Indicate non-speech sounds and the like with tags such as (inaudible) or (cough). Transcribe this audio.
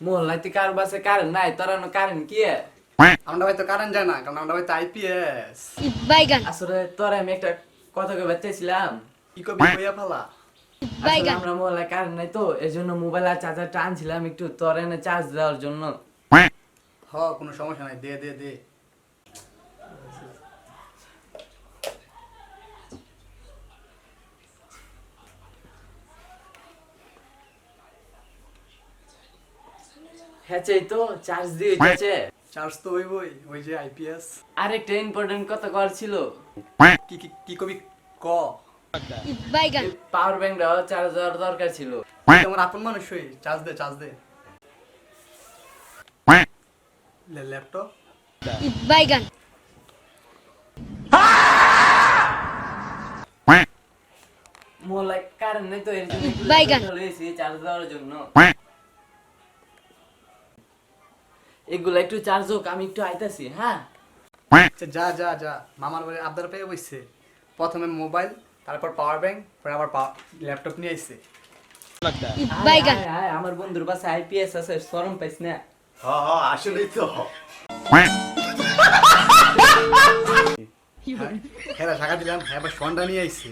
মহল্লাতে কার বাসে কারেন্ট নাই তোরা কারেন্ট কি আমরা ভাই তো কারেন্ট যায় না কারণ আমরা ভাই তো আইপিএস বাইগান। আসলে তোরা আমি একটা কথা কবে চাইছিলাম। কি কবি কইয়া ফালা? বাইগান। আমরা মহল্লায় কারেন্ট নাই তো এর জন্য মোবাইল আর চার্জারটা আনছিলাম একটু তোর এনে চার্জ দেওয়ার জন্য। হ কোনো সমস্যা নাই দে দে দে। হ্যাঁ চাই তো চার্জ দিয়ে হইতেছে। চার্জ তো হইবই ওই যে আইপিএস আরেকটা ইম্পর্টেন্ট কথা কর ছিল। কি কি কি কবি ক? বাইগান পাওয়ার ব্যাংকটাও চার্জ দেওয়ার দরকার ছিল। তোমার আপন মানুষ হই চার্জ দে চার্জ দে। ল্যাপটপ বাইগান মহল্লায় কারেন্ট নেই তো এর জন্য বাইগান। চার্জ দেওয়ার জন্য। এগুলা একটু চার্জ হোক আমি একটু আইতাছি হ্যাঁ? আচ্ছা, যা যা যা। মামার বাড়ি আবদার পেয়ে বসছে প্রথমে মোবাইল তারপর পাওয়ার ব্যাংক পরে আবার ল্যাপটপ নিয়ে আয়, আমার বন্ধুর পাশে আইপিএস আছে সরম পাইস না। (laughs) হ্যাঁ হ্যাঁ আসলেই তো। হ্যাঁ দিলাম হ্যাঁ সন্ধ্যা নিয়ে আইছে।